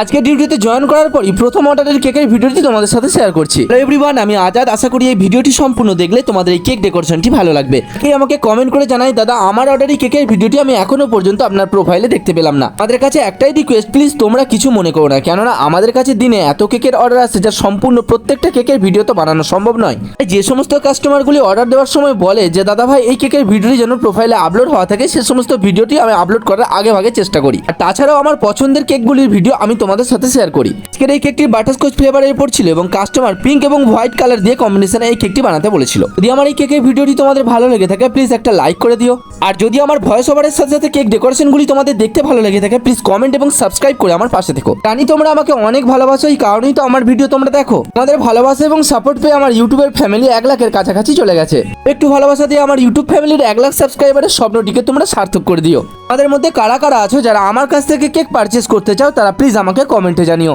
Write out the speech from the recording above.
আজকে ডিউটিতে জয়েন করার পরই প্রথম অর্ডারের কেকের ভিডিওটি তোমাদের সাথে শেয়ার করছি। এভরিওয়ান আমি আজাদ। আশা করি এই ভিডিওটি সম্পূর্ণ দেখলে তোমাদের এই কেক ডেকোরেশনটি ভালো লাগবে। কে আমাকে কমেন্ট করে জানাই, দাদা, আমার অর্ডারি কেকের ভিডিওটি আমি এখনও পর্যন্ত আপনার প্রোফাইলে দেখতে পেলাম না। আমাদের কাছে একটাই রিকোয়েস্ট প্লিজ তোমরা কিছু মনে করো না, কেননা আমাদের কাছে দিনে এত কেকের অর্ডার আসছে যা সম্পূর্ণ প্রত্যেকটা কেকের ভিডিও তো বানানো সম্ভব নয়। যে সমস্ত কাস্টমারগুলি অর্ডার দেওয়ার সময় বলে যে, দাদা ভাই, এই কেকের ভিডিওটি যেন প্রোফাইলে আপলোড হওয়া থাকে, সে সমস্ত ভিডিওটি আমি আপলোড করার আগে ভাগে চেষ্টা করি। আর তাছাড়াও আমার পছন্দের কেকগুলির ভিডিও আমি তোমাদের সাথে শেয়ার করি। আজকের এই কেকটি বাটারস্কচ ফ্লেভারের উপর ছিল এবং কাস্টমার পিঙ্ক এবং হোয়াইট কালার দিয়ে কম্বিনেশনে এই কেকটি বানাতে বলেছিল। যদি আমার এই কেকের ভিডিওটি তোমাদের ভালো লেগে থাকে প্লিজ একটা লাইক করে দিও। আর যদি আমার ভয়েস ওভারের সাথে সাথে কেক ডেকোরেশনগুলি তোমাদের দেখতে ভালো লেগে থাকে প্লিজ কমেন্ট এবং সাবস্ক্রাইব করে আমার পাশে থেকো। জানি তোমরা আমাকে অনেক ভালোবাসো, এই কারণেই তো আমার ভিডিও তোমরা দেখো। তোমাদের ভালোবাসা এবং সাপোর্ট পেয়ে আমার ইউটিউবের ফ্যামিলি এক লাখের কাছাকাছি চলে গেছে। একটু ভালোবাসা দিয়ে আমার ইউটিউব ফ্যামিলির এক লাখ সাবস্ক্রাইবারের স্বপ্নটিকে তোমরা সার্থক করে দিও। আমাদের মধ্যে কারা কারা আছো যারা আমার কাছ থেকে কেক পারচেস করতে চাও, তারা প্লিজ আমাকে কমেন্টে জানিও।